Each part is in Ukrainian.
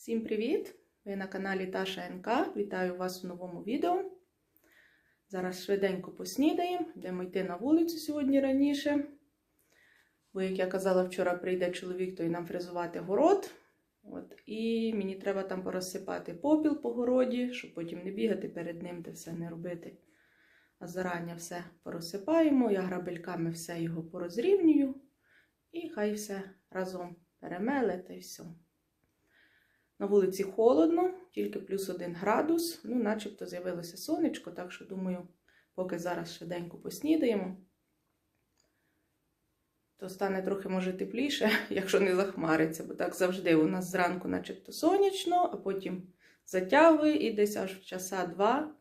Всім привіт! Ви на каналі Таша НК. Вітаю вас у новому відео. Зараз швиденько поснідаємо, йдемо йти на вулицю сьогодні раніше. Бо, як я казала, вчора прийде чоловік, то й нам фрезувати город. От, і мені треба там порозсипати попіл по городі, щоб потім не бігати перед ним та все не робити. А зарання все порозсипаємо, я грабельками все його порозрівнюю. І хай все разом перемеле та й все. На вулиці холодно, тільки плюс один градус. Ну, начебто з'явилося сонечко, так що, думаю, поки зараз швиденько поснідаємо, то стане трохи, може, тепліше, якщо не захмариться, бо так завжди у нас зранку начебто сонячно, а потім затягує і десь аж в часа два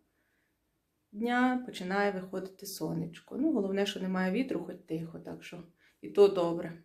дня починає виходити сонечко. Ну, головне, що немає вітру, хоч тихо, так що і то добре.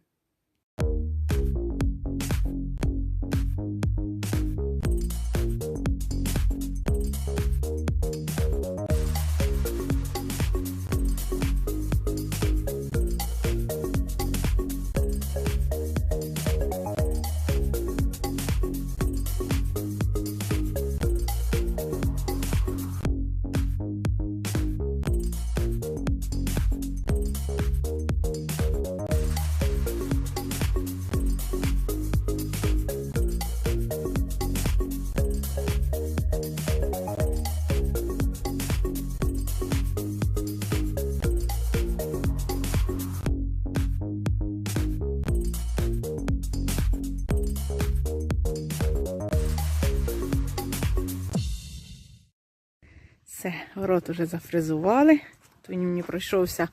Все, город уже зафризували. То він мені пройшовся.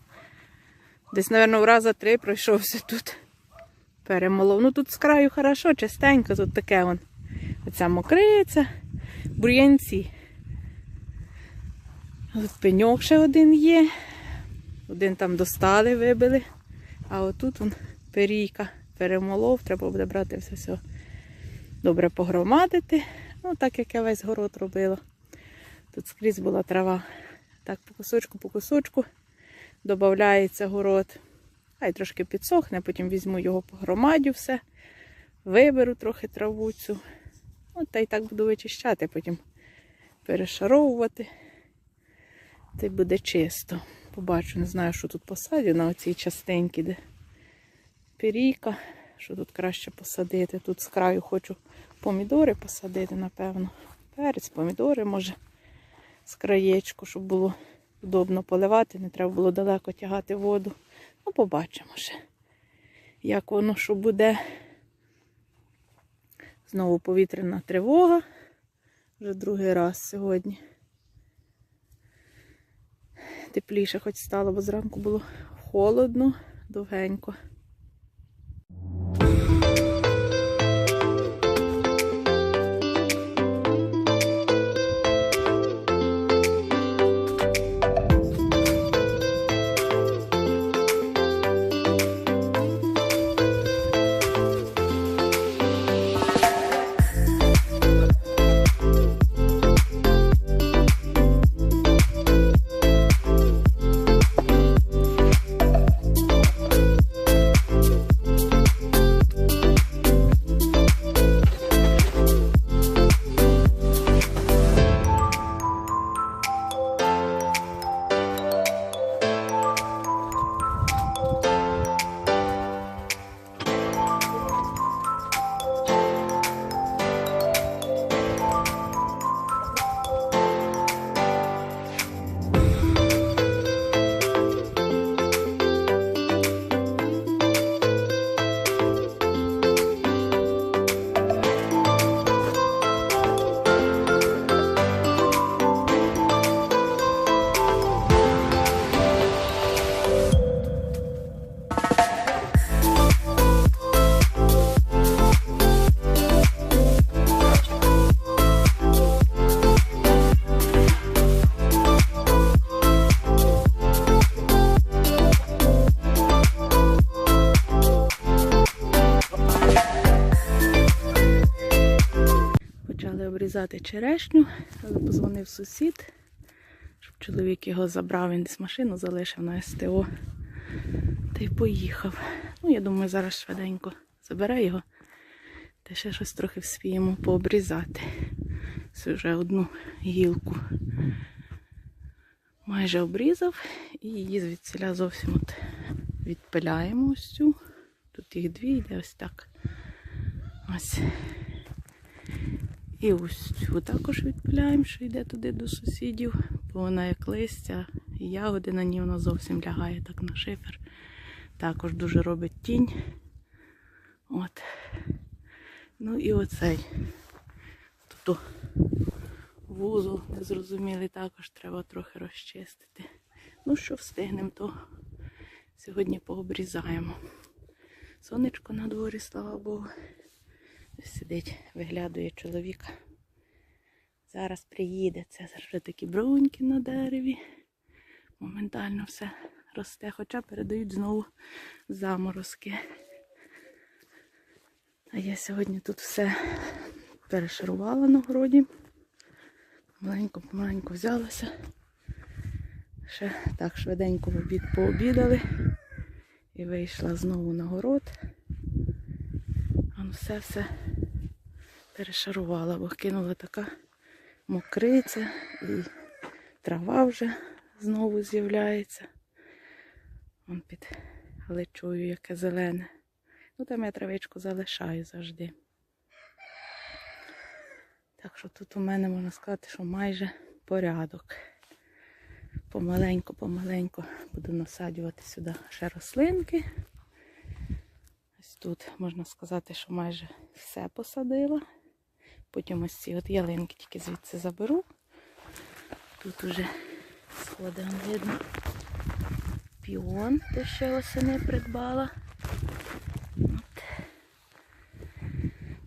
Десь, мабуть, раза три пройшовся тут. Перемолов. Ну тут з краю хорошо, чистенько, тут таке вон. Оця мокриця, бур'янці. Тут пеньок ще один є. Один там достали, вибили. А отут вон перійка перемолов, треба буде брати все все добре погромадити. Ну, так як я весь город робила. Тут скрізь була трава. Так, по кусочку, по кусочку додається город. Хай трошки підсохне, потім візьму його по громадю все, виберу трохи траву цю. От та й так буду вичищати, потім перешаровувати. Та й буде чисто. Побачу, не знаю, що тут посадю на оцій частинці, де пірійка, що тут краще посадити. Тут з краю хочу помідори посадити, напевно. Перець, помідори, може з краєчку, щоб було удобно поливати, не треба було далеко тягати воду. Ну, побачимо ще, як воно що буде. Знову повітряна тривога. Вже другий раз сьогодні. Тепліше хоч стало, бо зранку було холодно, довгенько. Почали черешню, але позвонив сусід, щоб чоловік його забрав, він десь машину залишив на СТО. Та й поїхав. Ну, я думаю, зараз швиденько забере його. Та ще щось трохи вспіємо пообрізати. Це вже одну гілку майже обрізав і її звідсіля зовсім от відпиляємо ось цю. Тут їх дві йде ось так. Ось. І ось цю також відпиляємо, що йде туди до сусідів, бо вона як листя, і ягоди на ній вона зовсім лягає так на шифер. Також дуже робить тінь. От. Ну і оцей. Тобто вузол незрозумілий також треба трохи розчистити. Ну що встигнемо, то сьогодні пообрізаємо. Сонечко на дворі, слава Богу. Сидить, виглядує чоловік. Зараз приїде. Це вже такі бруньки на дереві. Моментально все росте, хоча передають знову заморозки. А я сьогодні тут все перешарувала на городі. Маленько-маленько взялася. Ще так швиденько в обід пообідали. І вийшла знову на город. Все-все перешарувала, бо кинула така мокриця і трава вже знову з'являється. Вон під личою яке зелене. Ну там я травичку залишаю завжди. Так що тут у мене можна сказати, що майже порядок. Помаленьку-помаленьку буду насаджувати сюди ще рослинки. Тут можна сказати, що майже все посадила. Потім ось ці от ялинки тільки звідси заберу. Тут уже сходи видно. Піон, те, що осени придбала. От.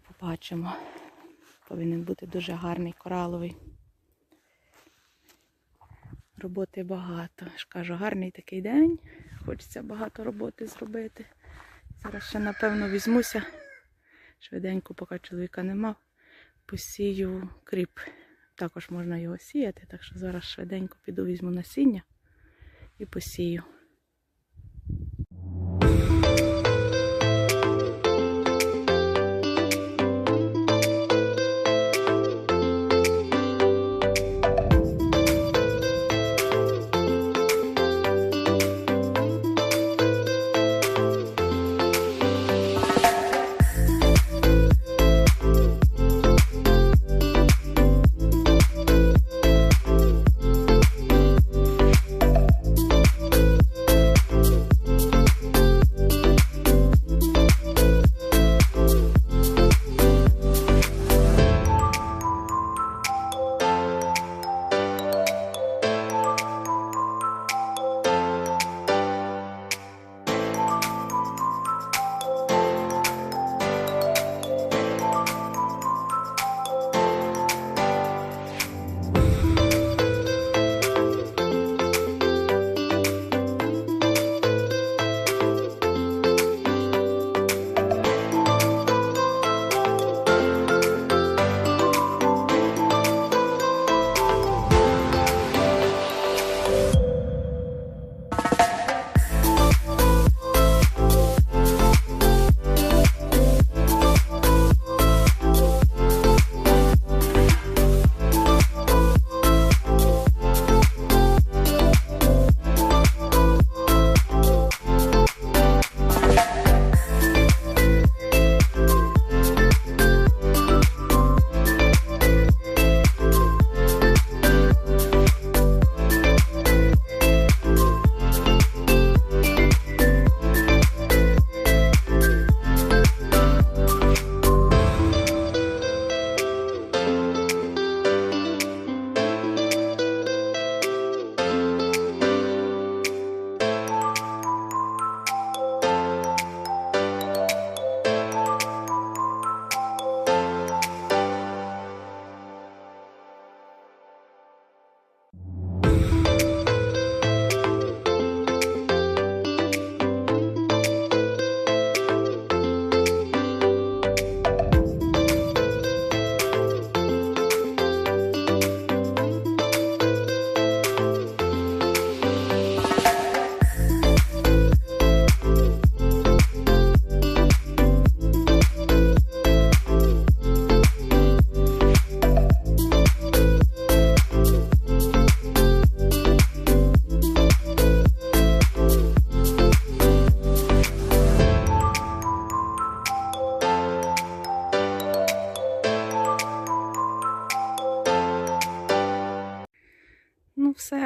Побачимо. Повинен бути дуже гарний кораловий. Роботи багато. Ж кажу, гарний такий день. Хочеться багато роботи зробити. Зараз ще, напевно, візьмуся. Швиденько, поки чоловіка нема, посію кріп. Також можна його сіяти, так що зараз швиденько піду візьму насіння і посію.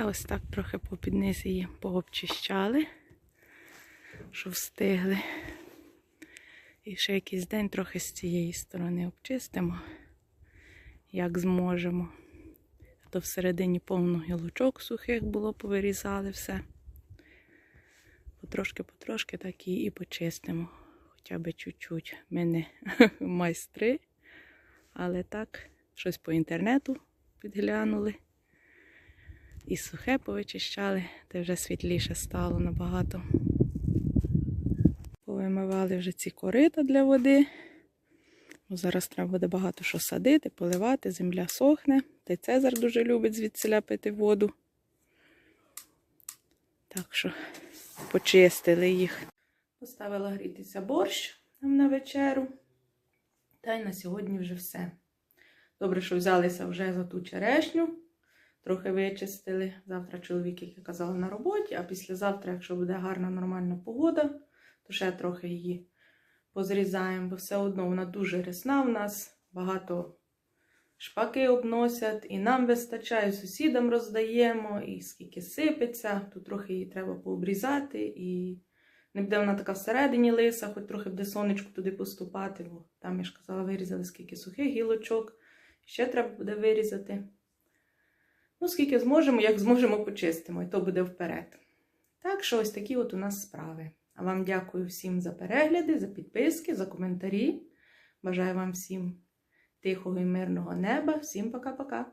Ось так трохи попід низ її пообчищали, що встигли. І ще якийсь день трохи з цієї сторони обчистимо, як зможемо. А то всередині повно гілочок сухих було, повирізали все. Потрошки-потрошки так і, і почистимо. Хоча б чуть-чуть. Ми не майстри, але так, щось по інтернету підглянули. І сухе повичищали, та вже світліше стало набагато. Повимивали вже ці корита для води. Бо Зараз треба буде багато що садити, поливати, земля сохне. Та й Цезар дуже любить звідсиля пити воду. Так що почистили їх. Поставила грітися борщ нам на вечеру. Та й на сьогодні вже все. Добре, що взялися вже за ту черешню. Трохи вичистили. Завтра чоловік, як я казала, на роботі, а післязавтра, якщо буде гарна нормальна погода, то ще трохи її позрізаємо, бо все одно вона дуже рясна в нас, багато шпаки обносять, і нам вистачає, і сусідам роздаємо, і скільки сипеться, то трохи її треба пообрізати, і не буде вона така всередині лиса, хоч трохи буде сонечко туди поступати, бо там, я ж казала, вирізали скільки сухих гілочок, ще треба буде вирізати. Ну, скільки зможемо, як зможемо, почистимо, і то буде вперед. Так що ось такі от у нас справи. А вам дякую всім за перегляди, за підписки, за коментарі. Бажаю вам всім тихого і мирного неба. Всім пока-пока.